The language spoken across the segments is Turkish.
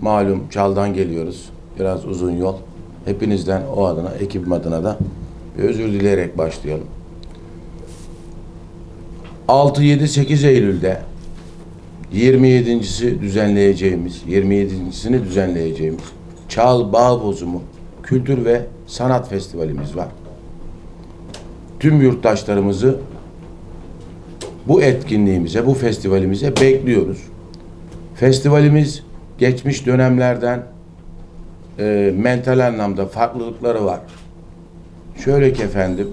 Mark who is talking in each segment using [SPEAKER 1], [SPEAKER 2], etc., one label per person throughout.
[SPEAKER 1] malum Çal'dan geliyoruz. Biraz uzun yol. Hepinizden o adına, ekibim adına da bir özür dileyerek başlayalım. 6, 7, 8 Eylül'de 27.si düzenleyeceğimiz, 27.sini düzenleyeceğimiz Çal Bağ Bozumu Kültür ve Sanat Festivalimiz var. Tüm yurttaşlarımızı bu etkinliğimize, bu festivalimize bekliyoruz. Festivalimiz geçmiş dönemlerden e, mental anlamda farklılıkları var. Şöyle ki efendim,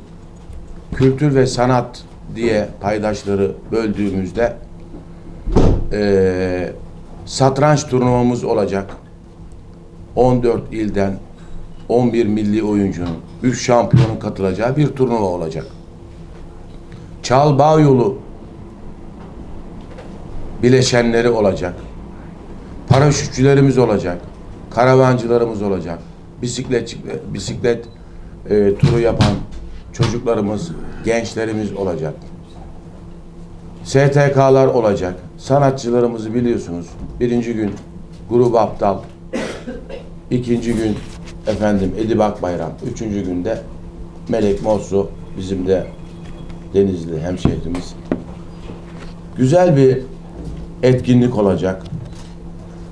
[SPEAKER 1] kültür ve sanat diye paydaşları böldüğümüzde e, satranç turnuvamız olacak. 14 ilden 11 milli oyuncunun, 3 şampiyonun katılacağı bir turnuva olacak. Çal Bağ Yolu bileşenleri olacak. Paraşütçülerimiz olacak. Karavancılarımız olacak. Bisiklet bisiklet e, turu yapan çocuklarımız, gençlerimiz olacak. STK'lar olacak. Sanatçılarımızı biliyorsunuz. Birinci gün Grup Aptal. ikinci gün efendim Edip Akbayram. Üçüncü günde Melek Mosso bizim de Denizli hemşehrimiz. Güzel bir etkinlik olacak.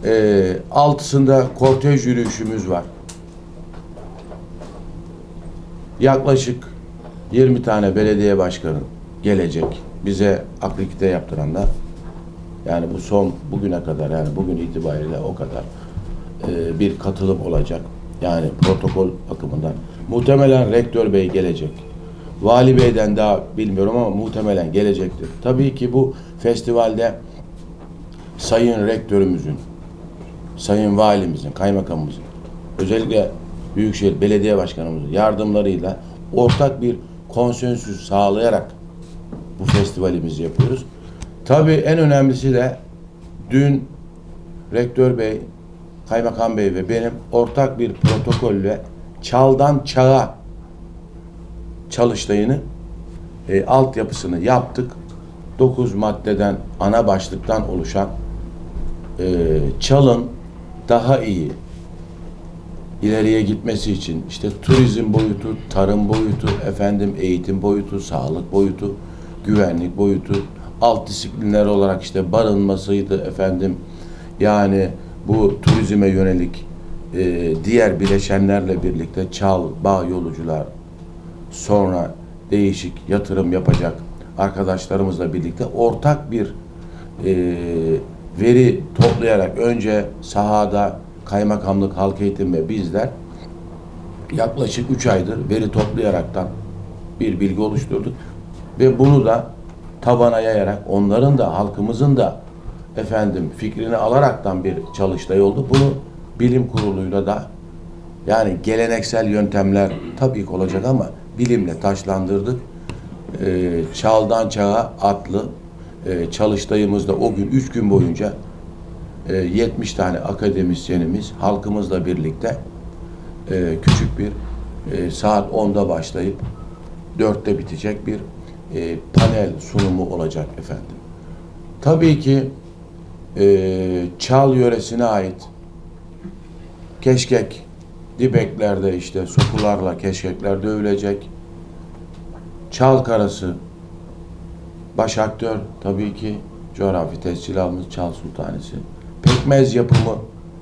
[SPEAKER 1] Ee, altısında kortej yürüyüşümüz var. Yaklaşık 20 tane belediye başkanı gelecek. Bize akredite yaptıranlar. Yani bu son bugüne kadar yani bugün itibariyle o kadar e, bir katılım olacak. Yani protokol bakımından. Muhtemelen rektör bey gelecek. Vali beyden daha bilmiyorum ama muhtemelen gelecektir. Tabii ki bu festivalde sayın rektörümüzün, sayın valimizin, kaymakamımızın, özellikle Büyükşehir Belediye Başkanımızın yardımlarıyla ortak bir konsensüs sağlayarak bu festivalimizi yapıyoruz. Tabii en önemlisi de dün rektör bey, kaymakam bey ve benim ortak bir protokolle çaldan çağa çalıştayını e, altyapısını yaptık. 9 maddeden ana başlıktan oluşan e, çalın daha iyi ileriye gitmesi için işte turizm boyutu, tarım boyutu, efendim eğitim boyutu, sağlık boyutu, güvenlik boyutu, alt disiplinler olarak işte barınmasıydı efendim. Yani bu turizme yönelik e, diğer bileşenlerle birlikte çal, bağ yolcular, sonra değişik yatırım yapacak arkadaşlarımızla birlikte ortak bir e, veri toplayarak önce sahada kaymakamlık, halk eğitim ve bizler yaklaşık 3 aydır veri toplayaraktan bir bilgi oluşturduk. Ve bunu da tabana yayarak onların da halkımızın da efendim fikrini alaraktan bir çalıştay oldu. Bunu bilim kuruluyla da yani geleneksel yöntemler tabii ki olacak ama bilimle taşlandırdık. Ee, çağdan çağa atlı e, çalıştayımızda o gün üç gün boyunca e, 70 tane akademisyenimiz halkımızla birlikte e, küçük bir e, saat 10'da başlayıp 4'te bitecek bir e, panel sunumu olacak efendim. Tabii ki Çal yöresine ait keşkek dibeklerde işte sokularla keşkekler dövülecek. Çal karası baş aktör tabii ki coğrafi tescil almış Çal Sultanesi. Pekmez yapımı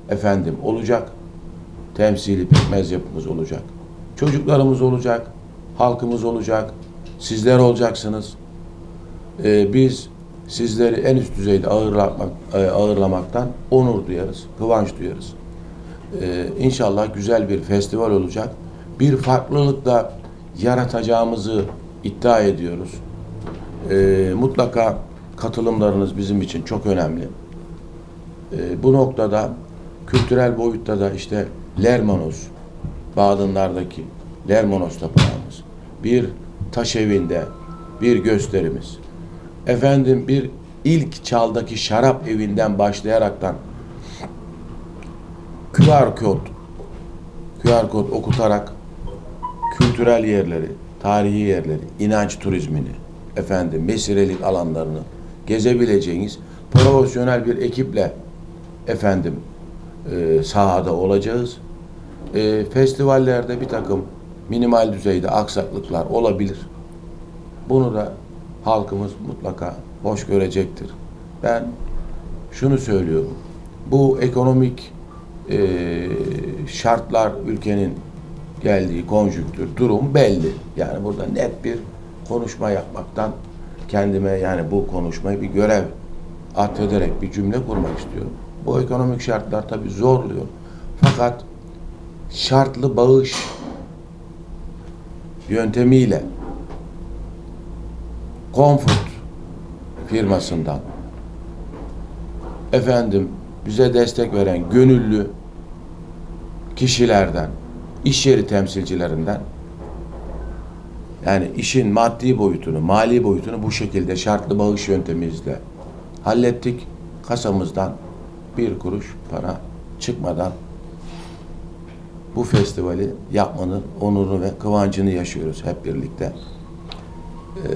[SPEAKER 1] efendim olacak. Temsili pekmez yapımız olacak. Çocuklarımız olacak. Halkımız olacak. Sizler olacaksınız. Ee, biz sizleri en üst düzeyde ağırlamak, e, ağırlamaktan onur duyarız, kıvanç duyarız. Ee, inşallah güzel bir festival olacak. Bir farklılık da yaratacağımızı iddia ediyoruz. Ee, mutlaka katılımlarınız bizim için çok önemli. Ee, bu noktada kültürel boyutta da işte Lermonos, Badınlardaki Lermonos tapınağımız, bir taş evinde bir gösterimiz, efendim bir ilk çaldaki şarap evinden başlayaraktan QR kod QR kod okutarak kültürel yerleri, tarihi yerleri, inanç turizmini, efendim mesirelik alanlarını gezebileceğiniz profesyonel bir ekiple efendim e, sahada olacağız. E, festivallerde bir takım minimal düzeyde aksaklıklar olabilir. Bunu da halkımız mutlaka hoş görecektir. Ben şunu söylüyorum. Bu ekonomik e, şartlar ülkenin geldiği konjüktür, durum belli. Yani burada net bir konuşma yapmaktan kendime yani bu konuşmayı bir görev atfederek bir cümle kurmak istiyorum. Bu ekonomik şartlar tabii zorluyor. Fakat şartlı bağış yöntemiyle Comfort firmasından efendim bize destek veren gönüllü kişilerden, iş yeri temsilcilerinden yani işin maddi boyutunu, mali boyutunu bu şekilde şartlı bağış yöntemimizle hallettik. Kasamızdan bir kuruş para çıkmadan bu festivali yapmanın onurunu ve kıvancını yaşıyoruz hep birlikte. Ee,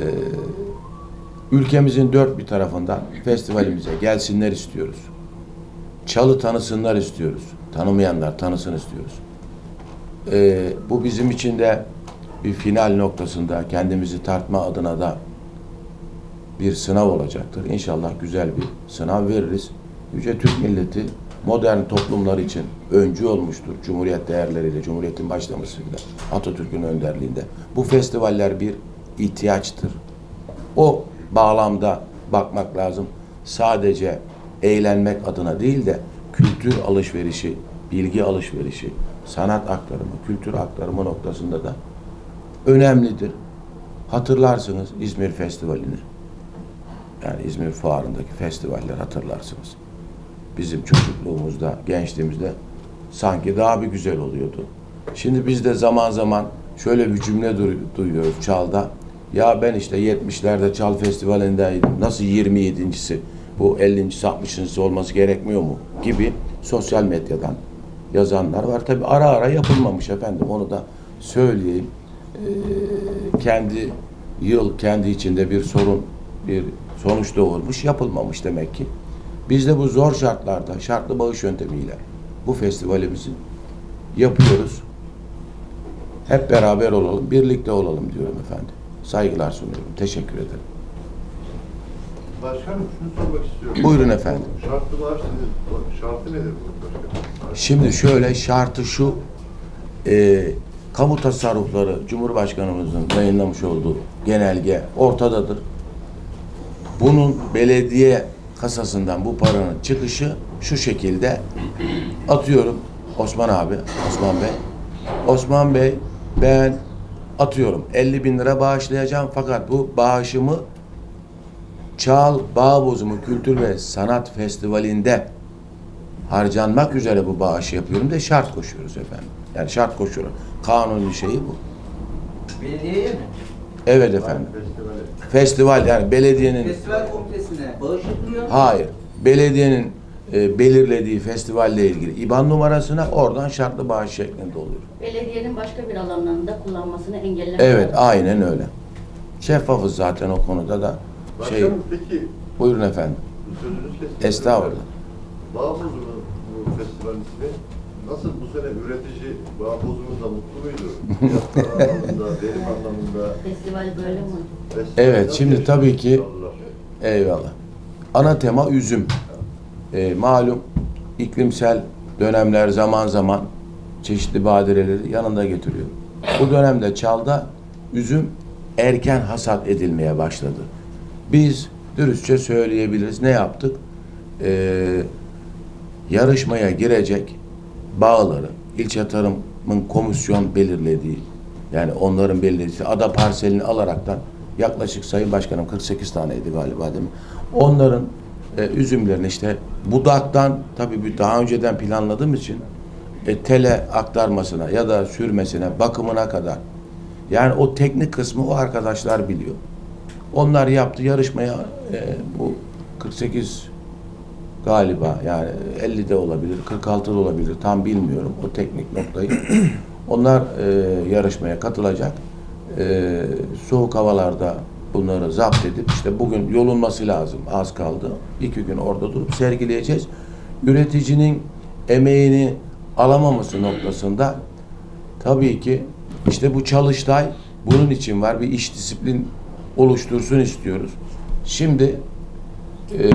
[SPEAKER 1] ülkemizin dört bir tarafından festivalimize gelsinler istiyoruz. Çalı tanısınlar istiyoruz. Tanımayanlar tanısın istiyoruz. Ee, bu bizim için de bir final noktasında kendimizi tartma adına da bir sınav olacaktır. İnşallah güzel bir sınav veririz. Yüce Türk milleti modern toplumlar için öncü olmuştur. Cumhuriyet değerleriyle, Cumhuriyet'in başlamasıyla, Atatürk'ün önderliğinde. Bu festivaller bir ihtiyaçtır. O bağlamda bakmak lazım. Sadece eğlenmek adına değil de kültür alışverişi, bilgi alışverişi, sanat aktarımı, kültür aktarımı noktasında da önemlidir. Hatırlarsınız İzmir Festivali'ni. Yani İzmir Fuarı'ndaki festivaller hatırlarsınız. Bizim çocukluğumuzda, gençliğimizde sanki daha bir güzel oluyordu. Şimdi biz de zaman zaman şöyle bir cümle duy- duyuyoruz Çal'da. Ya ben işte 70'lerde Çal Festivali'ndeydim. Nasıl 27.si? Bu 50.si 60.sı olması gerekmiyor mu? Gibi sosyal medyadan yazanlar var. Tabi ara ara yapılmamış efendim. Onu da söyleyeyim. Kendi yıl kendi içinde bir sorun, bir sonuç doğurmuş. Yapılmamış demek ki. Biz de bu zor şartlarda şartlı bağış yöntemiyle bu festivalimizi yapıyoruz. Hep beraber olalım, birlikte olalım diyorum efendim. Saygılar sunuyorum. Teşekkür ederim.
[SPEAKER 2] Başkanım şunu sormak istiyorum.
[SPEAKER 1] Buyurun efendim.
[SPEAKER 2] Şartlı bağış nedir? Şartı nedir bu başkanım?
[SPEAKER 1] Şimdi şöyle şartı şu e, kamu tasarrufları Cumhurbaşkanımızın yayınlamış olduğu genelge ortadadır. Bunun belediye kasasından bu paranın çıkışı şu şekilde atıyorum Osman abi, Osman Bey. Osman Bey ben atıyorum 50 bin lira bağışlayacağım fakat bu bağışımı Çağal Bağ Bozumu Kültür ve Sanat Festivali'nde harcanmak üzere bu bağışı yapıyorum de şart koşuyoruz efendim. Yani şart koşuyorum. Kanuni şeyi bu.
[SPEAKER 3] Belediyeye mi?
[SPEAKER 1] Evet efendim.
[SPEAKER 2] Festivali.
[SPEAKER 1] Festival yani belediyenin
[SPEAKER 3] Festival komitesine bağış yapılıyor.
[SPEAKER 1] hayır. Belediyenin e, belirlediği festivalle ilgili IBAN numarasına oradan şartlı bağış şeklinde oluyor.
[SPEAKER 4] Belediyenin başka bir alanlarında kullanmasını engellemek
[SPEAKER 1] Evet aynen öyle. Şeffafız zaten o konuda da. Şey
[SPEAKER 2] Başkanım peki
[SPEAKER 1] buyurun efendim.
[SPEAKER 2] sözünüz kesin.
[SPEAKER 1] Estağfurullah.
[SPEAKER 2] Bağ bozumu bu festivalin ismi. Nasıl bu sene üretici bağ bozumunda mutlu muydu? Fiyatlar anlamında, verim anlamında.
[SPEAKER 4] Festival böyle mi?
[SPEAKER 2] festival
[SPEAKER 1] Evet,
[SPEAKER 2] nasıl
[SPEAKER 1] şimdi tabii ki-
[SPEAKER 2] insanlar?
[SPEAKER 1] Eyvallah. Ana tema üzüm. Ee, malum iklimsel dönemler zaman zaman çeşitli badireleri yanında getiriyor. Bu dönemde Çal'da üzüm erken hasat edilmeye başladı. Biz dürüstçe söyleyebiliriz. Ne yaptık? Ee, yarışmaya girecek bağları, ilçe tarımın komisyon belirlediği, yani onların belirlediği ada parselini alaraktan yaklaşık Sayın Başkanım 48 taneydi galiba değil mi? Onların e, üzümlerini işte budaktan tabii bir daha önceden planladığım için e, tele aktarmasına ya da sürmesine, bakımına kadar yani o teknik kısmı o arkadaşlar biliyor. Onlar yaptı yarışmaya e, bu 48 galiba yani 50 de olabilir, 46 da olabilir tam bilmiyorum o teknik noktayı. Onlar e, yarışmaya katılacak. E, soğuk havalarda bunları zapt edip işte bugün yolunması lazım az kaldı. İki gün orada durup sergileyeceğiz. Üreticinin emeğini alamaması noktasında tabii ki işte bu çalıştay bunun için var. Bir iş disiplin oluştursun istiyoruz. Şimdi e,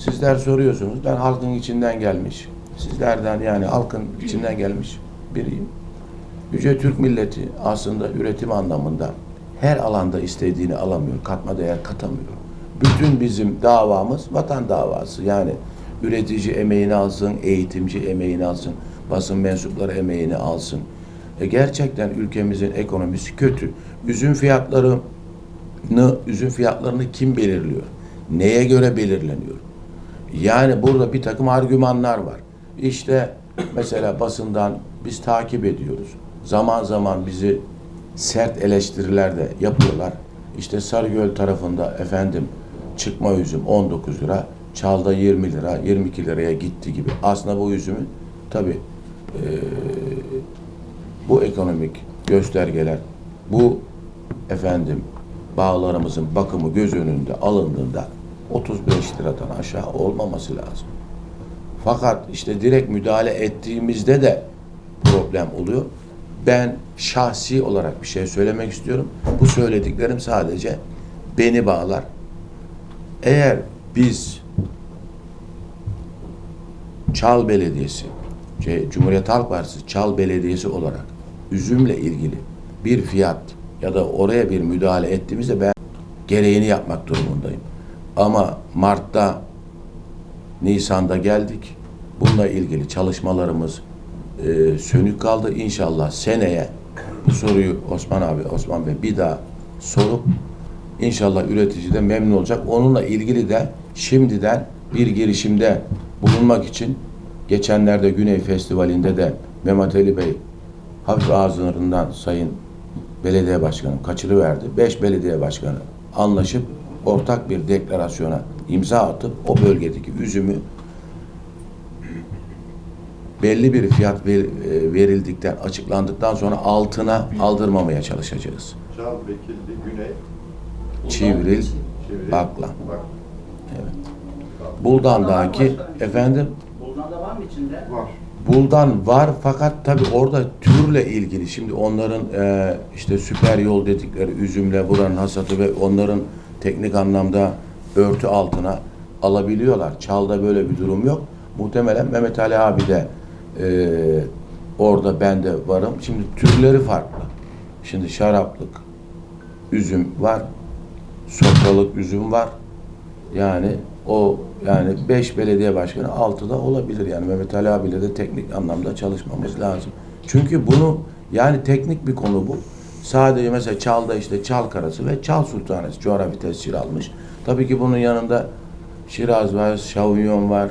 [SPEAKER 1] sizler soruyorsunuz. Ben halkın içinden gelmiş. Sizlerden yani halkın içinden gelmiş biriyim. Yüce Türk milleti aslında üretim anlamında her alanda istediğini alamıyor. Katma değer katamıyor. Bütün bizim davamız vatan davası. Yani üretici emeğini alsın, eğitimci emeğini alsın, basın mensupları emeğini alsın. E gerçekten ülkemizin ekonomisi kötü. Üzüm fiyatlarını, üzüm fiyatlarını kim belirliyor? Neye göre belirleniyor? Yani burada bir takım argümanlar var. İşte mesela basından biz takip ediyoruz. Zaman zaman bizi sert eleştiriler de yapıyorlar. İşte Sarıgöl tarafında efendim çıkma üzüm 19 lira, çalda 20 lira, 22 liraya gitti gibi. Aslında bu üzümün tabi bu ekonomik göstergeler, bu efendim bağlarımızın bakımı göz önünde alındığında 35 liradan aşağı olmaması lazım. Fakat işte direkt müdahale ettiğimizde de problem oluyor. Ben şahsi olarak bir şey söylemek istiyorum. Bu söylediklerim sadece beni bağlar. Eğer biz Çal Belediyesi, şey, Cumhuriyet Halk Partisi Çal Belediyesi olarak üzümle ilgili bir fiyat ya da oraya bir müdahale ettiğimizde ben gereğini yapmak durumundayım. Ama Mart'ta, Nisan'da geldik. Bununla ilgili çalışmalarımız e, sönük kaldı. İnşallah seneye bu soruyu Osman abi, Osman Bey bir daha sorup inşallah üretici de memnun olacak. Onunla ilgili de şimdiden bir girişimde bulunmak için geçenlerde Güney Festivali'nde de Mehmet Ali Bey hafif ağzlarından Sayın Belediye Başkanı kaçırıverdi. Beş belediye başkanı anlaşıp ortak bir deklarasyona imza atıp o bölgedeki üzümü belli bir fiyat e, verildikten, açıklandıktan sonra altına aldırmamaya çalışacağız.
[SPEAKER 2] Çal, Bekilli, Güney,
[SPEAKER 1] Çivril,
[SPEAKER 2] Çevre,
[SPEAKER 1] Bakla.
[SPEAKER 2] Bak.
[SPEAKER 1] Evet. Buldan'daki efendim
[SPEAKER 3] Buradan da var mı içinde?
[SPEAKER 2] Var.
[SPEAKER 1] Buldan var fakat tabi orada türle ilgili şimdi onların e, işte süper yol dedikleri üzümle buranın hasatı ve onların teknik anlamda örtü altına alabiliyorlar. Çalda böyle bir durum yok. Muhtemelen Mehmet Ali abi de e, orada ben de varım. Şimdi türleri farklı. Şimdi şaraplık üzüm var. Sofralık üzüm var. Yani o yani beş belediye başkanı altıda olabilir yani Mehmet Ali abiyle de teknik anlamda çalışmamız lazım. Çünkü bunu yani teknik bir konu bu. Sadece mesela Çal'da işte Çal Karası ve Çal Sultanesi coğrafi tescil almış. Tabii ki bunun yanında Şiraz var, Şavunyon var,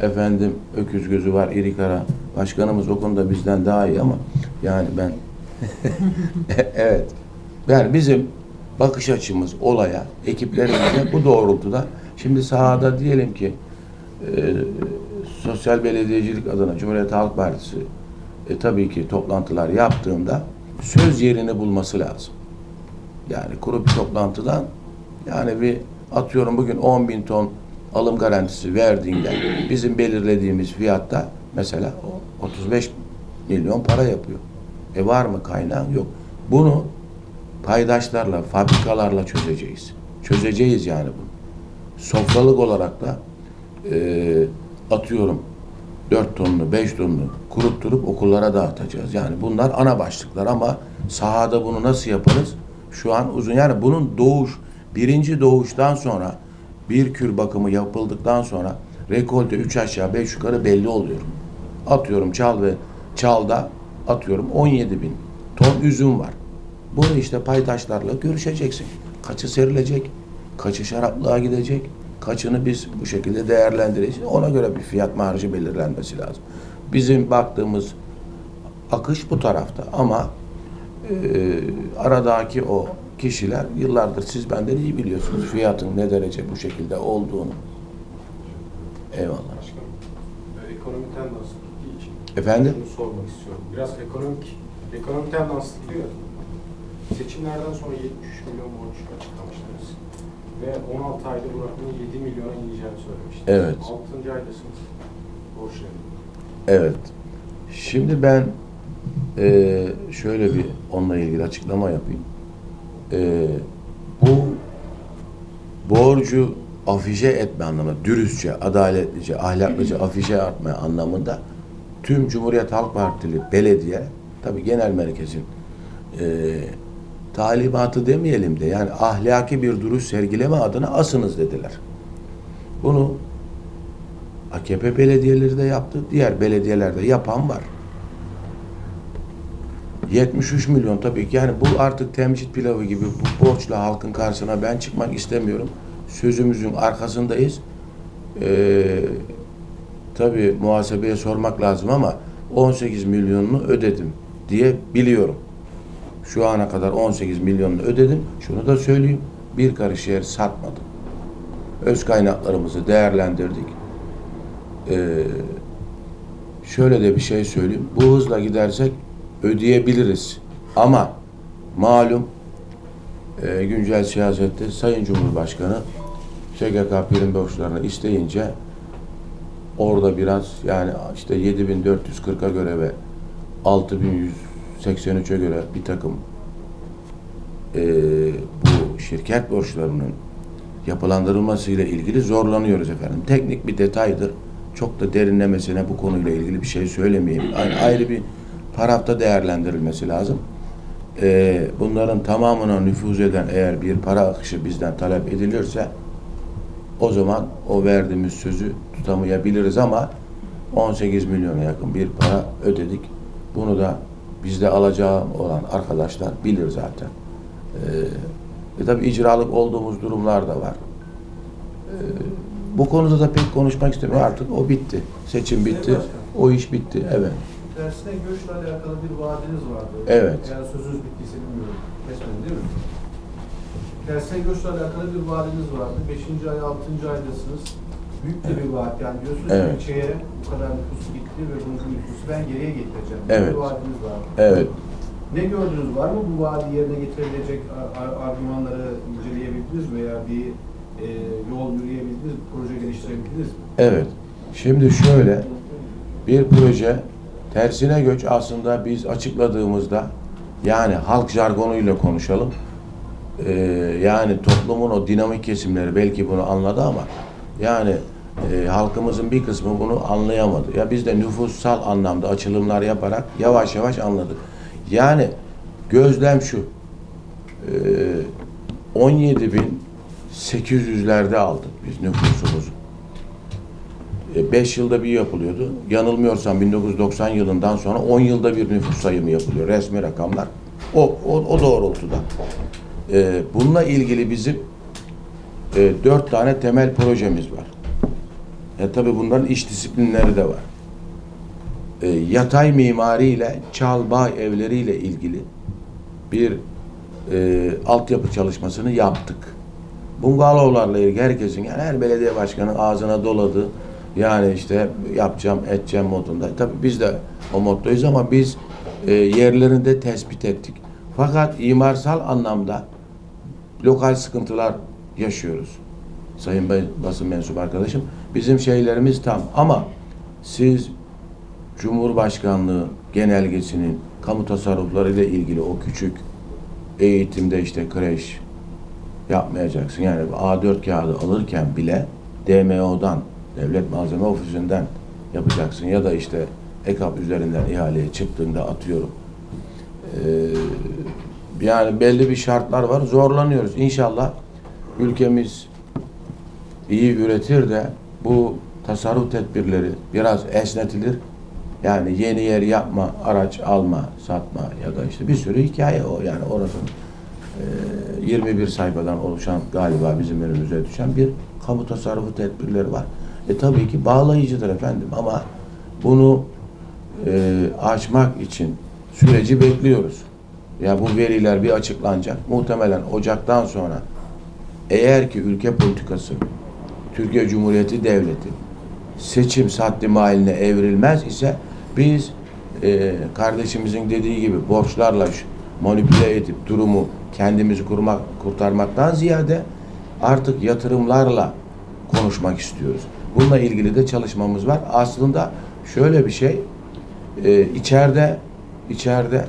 [SPEAKER 1] efendim Öküz Gözü var, İrikara. Başkanımız o konuda bizden daha iyi ama yani ben evet. Yani bizim bakış açımız olaya, ekiplerimize bu doğrultuda şimdi sahada diyelim ki e, sosyal belediyecilik adına Cumhuriyet Halk Partisi e, tabii ki toplantılar yaptığında söz yerini bulması lazım. Yani kuru bir toplantıdan yani bir atıyorum bugün 10 bin ton alım garantisi verdiğinde bizim belirlediğimiz fiyatta mesela o 35 milyon para yapıyor. E var mı kaynağın? Yok. Bunu paydaşlarla, fabrikalarla çözeceğiz. Çözeceğiz yani bunu. Sofralık olarak da e, atıyorum 4 tonunu, 5 tonunu kurutturup okullara dağıtacağız. Yani bunlar ana başlıklar ama sahada bunu nasıl yaparız? Şu an uzun yani bunun doğuş, birinci doğuştan sonra bir kür bakımı yapıldıktan sonra rekolte 3 aşağı 5 yukarı belli oluyor. Atıyorum çal ve çalda atıyorum 17 bin ton üzüm var. Bunu işte paydaşlarla görüşeceksin. Kaçı serilecek, kaçı şaraplığa gidecek, kaçını biz bu şekilde değerlendireceğiz. Ona göre bir fiyat marjı belirlenmesi lazım. Bizim baktığımız akış bu tarafta ama e, aradaki o kişiler yıllardır siz benden iyi biliyorsunuz fiyatın ne derece bu şekilde olduğunu. Eyvallah.
[SPEAKER 5] Başkanım, e, ekonomiden nasıl gittiği için
[SPEAKER 1] Efendim?
[SPEAKER 5] şunu sormak istiyorum. Biraz ekonomik, ekonomiden nasıl gidiyor? Seçimlerden sonra 73 milyon borç açıklamıştınız. Ve 16 ayda bu rakamın 7 milyona ineceğini söylemiştiniz.
[SPEAKER 1] Evet.
[SPEAKER 5] 6. aydasınız borçları.
[SPEAKER 1] Evet. Şimdi ben eee, şöyle bir onunla ilgili açıklama yapayım. Eee, bu borcu afişe etme anlamında, dürüstçe, adaletlice, ahlaklıca afişe etme anlamında tüm Cumhuriyet Halk Partili belediye, tabii genel merkezin eee, talimatı demeyelim de yani ahlaki bir duruş sergileme adına asınız dediler. Bunu AKP belediyeleri de yaptı. Diğer belediyelerde yapan var. 73 milyon tabii ki yani bu artık temcit pilavı gibi bu borçla halkın karşısına ben çıkmak istemiyorum. Sözümüzün arkasındayız. Ee, tabii muhasebeye sormak lazım ama 18 milyonunu ödedim diye biliyorum. Şu ana kadar 18 milyonunu ödedim. Şunu da söyleyeyim. Bir karış yer satmadım. Öz kaynaklarımızı değerlendirdik. Ee, şöyle de bir şey söyleyeyim. Bu hızla gidersek ödeyebiliriz. Ama malum e, güncel siyasette Sayın Cumhurbaşkanı SGK prim borçlarını isteyince orada biraz yani işte 7440'a göre ve 6183'e göre bir takım e, bu şirket borçlarının yapılandırılmasıyla ilgili zorlanıyoruz efendim. Teknik bir detaydır. Çok da derinlemesine bu konuyla ilgili bir şey söylemeyeyim. Yani ayrı bir tarafta değerlendirilmesi lazım. Ee, bunların tamamına nüfuz eden eğer bir para akışı bizden talep edilirse o zaman o verdiğimiz sözü tutamayabiliriz ama 18 milyona yakın bir para ödedik. Bunu da bizde alacağı olan arkadaşlar bilir zaten. Ee, e tabi icralık olduğumuz durumlar da var. Ee, bu konuda da pek konuşmak istemiyorum. Artık o bitti. Seçim bitti. O iş bitti. Evet.
[SPEAKER 6] Tersine göçle alakalı bir vaadiniz vardı.
[SPEAKER 1] Evet.
[SPEAKER 6] Eğer sözünüz bittiyse bilmiyorum. Kesmedin değil mi? Tersine göçle alakalı bir vaadiniz vardı. Beşinci ay, altıncı aydasınız. Büyük de bir vaat yani diyorsunuz
[SPEAKER 1] Evet.
[SPEAKER 6] ki ülkeye bu kadar nüfus gitti ve bu nüfusu ben geriye getireceğim.
[SPEAKER 1] Evet.
[SPEAKER 6] Bir vaadiniz vardı.
[SPEAKER 1] Evet.
[SPEAKER 6] Ne gördünüz? Var mı bu vaadi yerine ar- argümanları inceleyebildiniz veya bir e, yol yürüyebildiniz mi? Proje geliştirebildiniz mi?
[SPEAKER 1] Evet. Şimdi şöyle bir proje tersine göç aslında biz açıkladığımızda yani halk jargonuyla konuşalım. Ee, yani toplumun o dinamik kesimleri belki bunu anladı ama yani e, halkımızın bir kısmı bunu anlayamadı. Ya biz de nüfussal anlamda açılımlar yaparak yavaş yavaş anladık. Yani gözlem şu. Ee, 17.800'lerde aldık biz nüfusumuzu. 5 yılda bir yapılıyordu. Yanılmıyorsam 1990 yılından sonra 10 yılda bir nüfus sayımı yapılıyor. Resmi rakamlar. O, o, o doğrultuda. Ee, bununla ilgili bizim e, 4 tane temel projemiz var. E, tabii bunların iş disiplinleri de var. E, yatay mimariyle Çalbağ evleriyle ilgili bir e, altyapı çalışmasını yaptık. Bungalovlarla ilgili herkesin yani her belediye başkanı ağzına doladığı yani işte yapacağım edeceğim modunda. Tabii biz de o moddayız ama biz e, yerlerini de tespit ettik. Fakat imarsal anlamda lokal sıkıntılar yaşıyoruz. Sayın basın mensubu arkadaşım. Bizim şeylerimiz tam ama siz Cumhurbaşkanlığı genelgesinin kamu tasarrufları ile ilgili o küçük eğitimde işte kreş yapmayacaksın. Yani A4 kağıdı alırken bile DMO'dan, Devlet Malzeme Ofisi'nden yapacaksın. Ya da işte EKAP üzerinden ihaleye çıktığında atıyorum. Ee, yani belli bir şartlar var. Zorlanıyoruz. İnşallah ülkemiz iyi üretir de bu tasarruf tedbirleri biraz esnetilir. Yani yeni yer yapma, araç alma, satma ya da işte bir sürü hikaye o. Yani orası e, 21 sayfadan oluşan galiba bizim önümüze düşen bir kamu tasarrufu tedbirleri var. E tabii ki bağlayıcıdır efendim ama bunu e, aşmak için süreci bekliyoruz. Ya bu veriler bir açıklanacak. Muhtemelen Ocak'tan sonra eğer ki ülke politikası Türkiye Cumhuriyeti Devleti seçim saddi mahaline evrilmez ise biz e, kardeşimizin dediği gibi borçlarla manipüle edip durumu kendimizi kurmak, kurtarmaktan ziyade artık yatırımlarla konuşmak istiyoruz. Bununla ilgili de çalışmamız var. Aslında şöyle bir şey. E, içeride içeride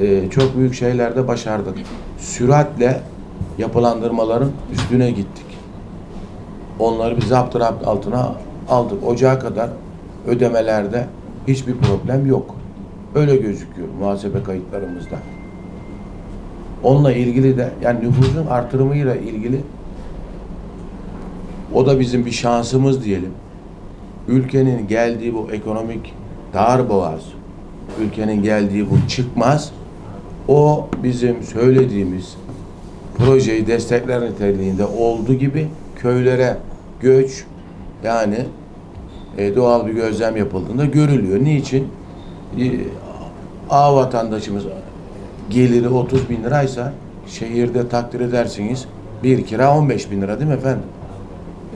[SPEAKER 1] e, çok büyük şeylerde başardık. Süratle yapılandırmaların üstüne gittik. Onları bir zapturapt altına aldık. Ocağa kadar ödemelerde hiçbir problem yok. Öyle gözüküyor muhasebe kayıtlarımızda. Onunla ilgili de yani nüfusun artırımıyla ilgili o da bizim bir şansımız diyelim. Ülkenin geldiği bu ekonomik darboğaz, ülkenin geldiği bu çıkmaz, o bizim söylediğimiz projeyi destekler niteliğinde olduğu gibi köylere göç yani e, doğal bir gözlem yapıldığında görülüyor. Niçin? E, A vatandaşımız geliri 30 bin liraysa şehirde takdir edersiniz bir kira 15 bin lira değil mi efendim?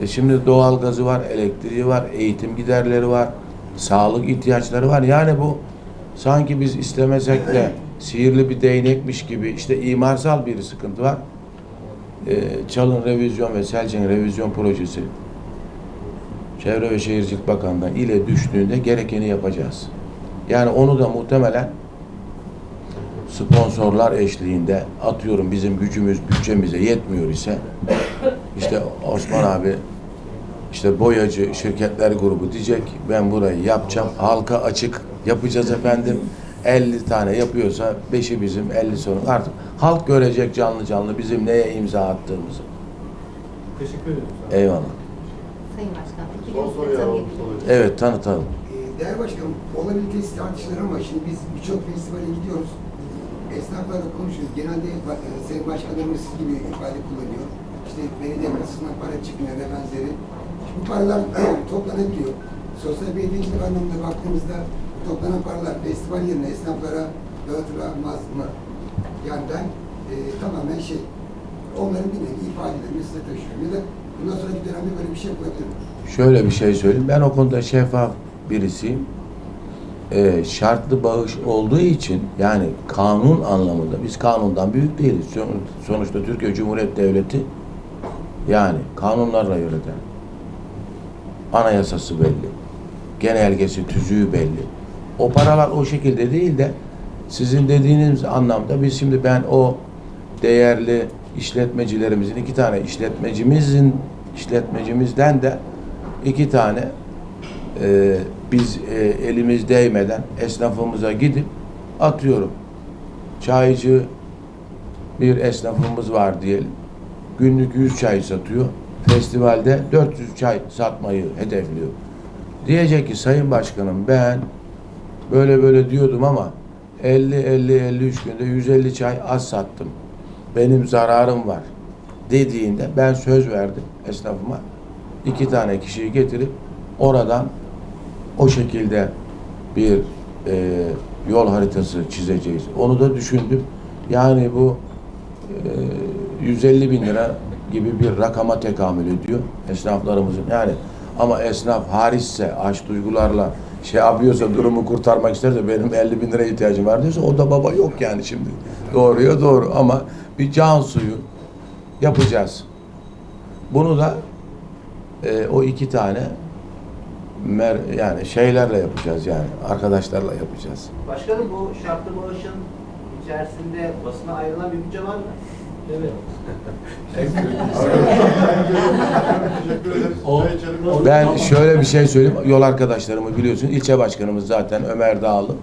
[SPEAKER 1] E şimdi doğalgazı var, elektriği var, eğitim giderleri var, sağlık ihtiyaçları var. Yani bu sanki biz istemesek de sihirli bir değnekmiş gibi işte imarsal bir sıkıntı var. E, Çalın Revizyon ve Selçuk Revizyon Projesi Çevre ve Şehircilik Bakanlığı ile düştüğünde gerekeni yapacağız. Yani onu da muhtemelen sponsorlar eşliğinde atıyorum bizim gücümüz bütçemize yetmiyor ise işte Osman abi işte boyacı şirketler grubu diyecek ben burayı yapacağım halka açık yapacağız efendim 50 tane yapıyorsa 5'i bizim 50 sonra artık halk görecek canlı canlı bizim neye imza attığımızı.
[SPEAKER 6] Teşekkür ederim. Sağ olun.
[SPEAKER 1] Eyvallah.
[SPEAKER 4] Sayın Başkan, iki
[SPEAKER 2] Son.
[SPEAKER 1] Evet tanıtalım.
[SPEAKER 7] Ee, Değerli Başkanım, olabilitesi tartışılır ama şimdi biz birçok festivale gidiyoruz. Esnaflarla konuşuyoruz. Genelde e, Sayın Başkanlarımız siz gibi ifade kullanıyor. İşte belediye kasasından para çıkmıyor ve benzeri. Bu paralar toplanabiliyor. Sosyal belediyecilik anlamında baktığımızda toplanan paralar festival yerine esnaflara dağıtılamaz mı? Yani ben e, tamamen şey, onların bir nevi ifadelerini size taşıyorum. Ya da bundan sonraki dönemde böyle bir şey yapılabilir?
[SPEAKER 1] Şöyle bir şey söyleyeyim. Ben o konuda şeffaf birisiyim. Ee, şartlı bağış olduğu için yani kanun anlamında biz kanundan büyük değiliz. Son- Sonuçta Türkiye Cumhuriyet Devleti yani kanunlarla yöneten anayasası belli. Genelgesi, tüzüğü belli. O paralar o şekilde değil de sizin dediğiniz anlamda biz şimdi ben o değerli işletmecilerimizin iki tane işletmecimizin işletmecimizden de iki tane e, biz e, elimiz değmeden esnafımıza gidip atıyorum. Çaycı bir esnafımız var diyelim. Günlük 100 çay satıyor. Festivalde 400 çay satmayı hedefliyor. Diyecek ki Sayın Başkanım ben böyle böyle diyordum ama 50 50 53 günde 150 çay az sattım. Benim zararım var dediğinde ben söz verdim esnafıma. iki tane kişiyi getirip oradan o şekilde bir e, yol haritası çizeceğiz. Onu da düşündüm. Yani bu e, 150 bin lira gibi bir rakama tekamül ediyor esnaflarımızın. Yani ama esnaf harisse, aç duygularla şey yapıyorsa, durumu kurtarmak isterse benim 50 bin lira ihtiyacım var diyorsa o da baba yok yani şimdi. Doğruya doğru ama bir can suyu yapacağız. Bunu da e, o iki tane mer, yani şeylerle yapacağız yani arkadaşlarla yapacağız.
[SPEAKER 3] Başkanım bu şartlı bağışın içerisinde basına ayrılan bir bütçe var mı?
[SPEAKER 6] Evet.
[SPEAKER 1] Ben şöyle bir şey söyleyeyim. Yol arkadaşlarımı biliyorsun. İlçe başkanımız zaten Ömer Dağlı.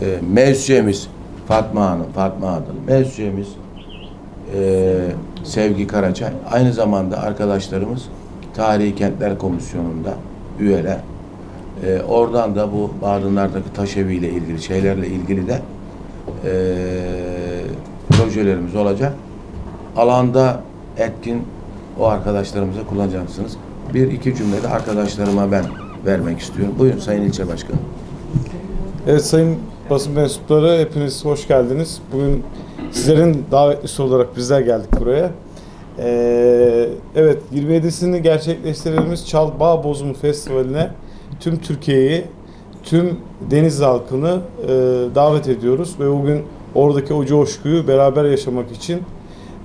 [SPEAKER 1] E, mevsiyemiz Fatma Hanım, Fatma Adıl. Mevsiyemiz e, Sevgi Karaçay. Aynı zamanda arkadaşlarımız Tarihi Kentler Komisyonu'nda üyeler. E, oradan da bu Bağrınlardaki taş eviyle ilgili şeylerle ilgili de e, projelerimiz olacak. Alanda etkin o arkadaşlarımıza kullanacaksınız. Bir iki cümlede arkadaşlarıma ben vermek istiyorum. Buyurun Sayın İlçe Başkanım.
[SPEAKER 8] Evet sayın basın mensupları hepiniz hoş geldiniz. Bugün sizlerin davetlisi olarak bizler geldik buraya. Ee, evet 27'sini gerçekleştirdiğimiz Çal Bağ Bozumu Festivali'ne tüm Türkiye'yi, tüm deniz halkını e, davet ediyoruz ve bugün oradaki o coşkuyu beraber yaşamak için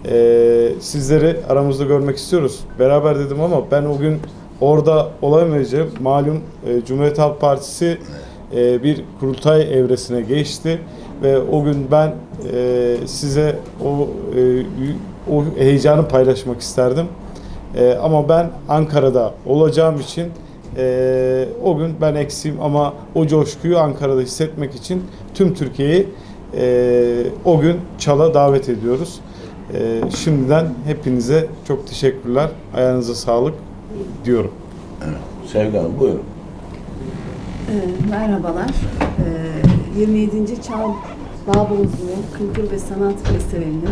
[SPEAKER 8] e, sizleri aramızda görmek istiyoruz. Beraber dedim ama ben o gün orada olamayacağım. Malum e, Cumhuriyet Halk Partisi e, bir kurultay evresine geçti ve o gün ben e, size o e, o heyecanı paylaşmak isterdim. E, ama ben Ankara'da olacağım için e, o gün ben eksiğim ama o coşkuyu Ankara'da hissetmek için tüm Türkiye'yi e, o gün Çal'a davet ediyoruz. E, şimdiden hepinize çok teşekkürler. Ayağınıza sağlık diyorum.
[SPEAKER 1] Sevgi Hanım buyurun.
[SPEAKER 9] Ee, Merhabalar. Ee, 27. Çal Bağbozlu Kültür ve Sanat Festivali'ne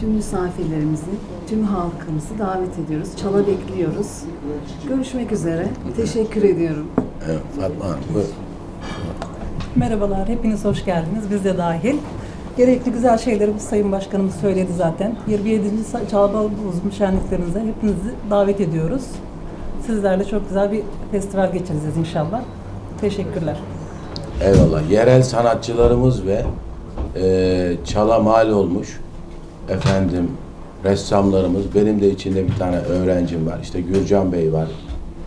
[SPEAKER 9] tüm misafirlerimizi, tüm halkımızı davet ediyoruz. Çala bekliyoruz. Görüşmek üzere. Teşekkür ediyorum.
[SPEAKER 1] Evet, Fatma Hanım buyurun.
[SPEAKER 10] Merhabalar, hepiniz hoş geldiniz, biz de dahil. Gerekli güzel şeyleri Sayın Başkanımız söyledi zaten. 27. Sa- Çalba Buzum şenliklerinize hepinizi davet ediyoruz. Sizlerle çok güzel bir festival geçireceğiz inşallah. Teşekkürler.
[SPEAKER 1] Eyvallah. Yerel sanatçılarımız ve e, çala mal olmuş efendim ressamlarımız. Benim de içinde bir tane öğrencim var. İşte Gürcan Bey var.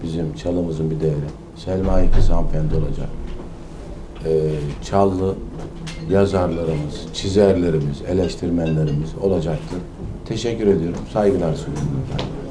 [SPEAKER 1] Bizim çalımızın bir değeri. Selma İkiz hanımefendi olacak. E, çallı yazarlarımız, çizerlerimiz, eleştirmenlerimiz olacaktır. Teşekkür ediyorum. Saygılar sunuyorum. efendim.